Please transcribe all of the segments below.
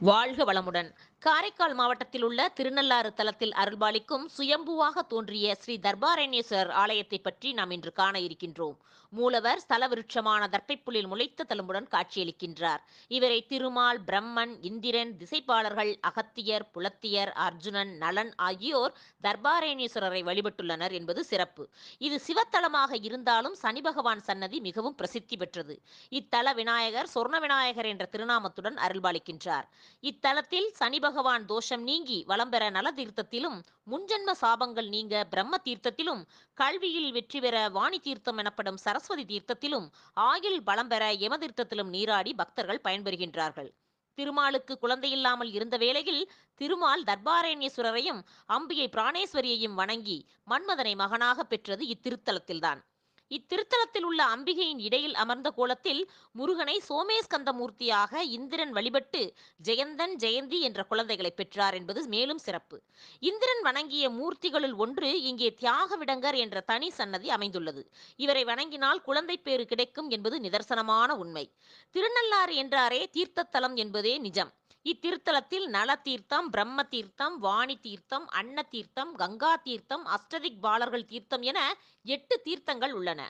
வாழ்க வளமுடன். காரைக்கால் மாவட்டத்தில் உள்ள திருநள்ளாறு தலத்தில் அருள்பாலிக்கும் சுயம்புவாக தோன்றிய ஸ்ரீ தர்பாரண்யேஸ்வரர் ஆலயத்தை பற்றி நாம் இன்று காண இருக்கின்றோம். மூலவர் ஸ்தல விருட்சமான தர்ப்பைப்புலில் முளைத்த தழும்புடன் காட்சியளிக்கின்றார். இவரை திருமால் பிரம்மன் இந்திரன் திசைப்பாளர்கள் அகத்தியர் புலத்தியர் அர்ஜுனன் நலன் ஆகியோர் தர்பாரண்யேஸ்வரரை வழிபட்டுள்ளனர் என்பது சிறப்பு. இது சிவத்தலமாக இருந்தாலும் சனி பகவான் சன்னதி மிகவும் பிரசித்தி பெற்றது. இத்தல விநாயகர் சொர்ண விநாயகர் என்ற திருநாமத்துடன் அருள்பாலிக்கின்றார். இத்தலத்தில் சனி பகவான் தோஷம் நீங்கி வலம் பெற நல தீர்த்தத்திலும் முன்ஜென்ம சாபங்கள் நீங்க பிரம்ம தீர்த்தத்திலும் கல்வியில் வெற்றி பெற வாணி தீர்த்தம் எனப்படும் சரஸ்வதி தீர்த்தத்திலும் ஆயுள் பலம் பெற யம தீர்த்தத்திலும் நீராடி பக்தர்கள் பயன்பெறுகின்றார்கள். திருமாலுக்கு குழந்தையில்லாமல் இருந்த வேளையில் திருமால் தர்பாரண்யேஸ்வரரையும் அம்பியை பிராணேஸ்வரியையும் வணங்கி மன்மதனை மகனாக பெற்றது இத்திருத்தலத்தில்தான். இத்திருத்தலத்தில் உள்ள அம்பிகையின் இடையில் அமர்ந்த கோலத்தில் முருகனை சோமேஸ்கந்தமூர்த்தியாக இந்திரன் வழிபட்டு ஜெயந்தன் ஜெயந்தி என்ற குழந்தைகளை பெற்றார் என்பது மேலும் சிறப்பு. இந்திரன் வணங்கிய மூர்த்திகளுள் ஒன்று இங்கே தியாக விடங்கர் என்ற தனி சன்னதி அமைந்துள்ளது. இவரை வணங்கினால் குழந்தை பேறு கிடைக்கும் என்பது நிதர்சனமான உண்மை. திருநள்ளாறு என்றாரே தீர்த்தத்தலம் என்பதே நிஜம். இத்திருத்தலத்தில் நல தீர்த்தம் பிரம்ம தீர்த்தம் வாணி தீர்த்தம் அன்ன தீர்த்தம் கங்கா தீர்த்தம் அஷ்டதிக் பாலர்கள் தீர்த்தம் என எட்டு தீர்த்தங்கள் உள்ளன.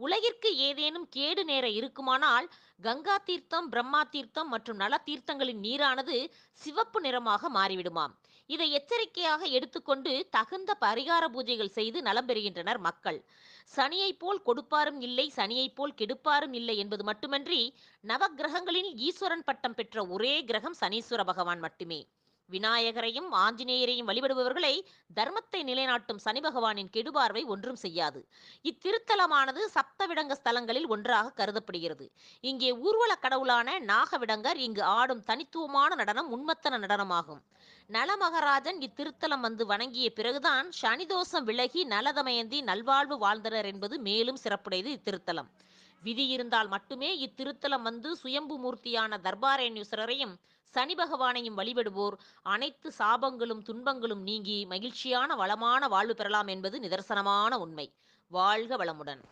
உலகிற்கு ஏதேனும் கேடு நேர இருக்குமானால் கங்கா தீர்த்தம் பிரம்மா தீர்த்தம் மற்றும் நல தீர்த்தங்களின் நீரானது சிவப்பு நிறமாக மாறிவிடுமாம். இதை எச்சரிக்கையாக எடுத்துக்கொண்டு தகுந்த பரிகார பூஜைகள் செய்து நலம் பெறுகின்றனர் மக்கள். சனியைப் போல் கொடுப்பாரும் இல்லை சனியைப் போல் கெடுப்பாரும் இல்லை என்பது மட்டுமன்றி நவகிரகங்களில் ஈஸ்வரன் பட்டம் பெற்ற ஒரே கிரகம் சனீஸ்வர பகவான் மட்டுமே. விநாயகரையும் ஆஞ்சநேயரையும் வழிபடுபவர்களை தர்மத்தை நிலைநாட்டும் சனி பகவானின் கெடுபார்வை ஒன்றும் செய்யாது. இத்திருத்தலமானது சப்தவிடங்க ஸ்தலங்களில் ஒன்றாக கருதப்படுகிறது. இங்கே ஊர்வல கடவுளான நாகவிடங்கர் இங்கு ஆடும் தனித்துவமான நடனம் உண்மத்தன நடனமாகும். நலமகராஜன் இத்திருத்தலம் வந்து வணங்கிய பிறகுதான் சனிதோஷம் விலகி நலதமயந்தி நல்வாழ்வு வாழ்ந்தனர் என்பது மேலும் சிறப்புடையது இத்திருத்தலம். விதி இருந்தால் மட்டுமே இத்திருத்தலம் வந்து சுயம்பு மூர்த்தியான தர்பாரண்யேஸ்வரரையும் சனி பகவானையும் வழிபடுவோர். அனைத்து சாபங்களும் துன்பங்களும் நீங்கி மகிழ்ச்சியான வளமான வாழ்வு பெறலாம் என்பது நிதர்சனமான உண்மை. வாழ்க வளமுடன்.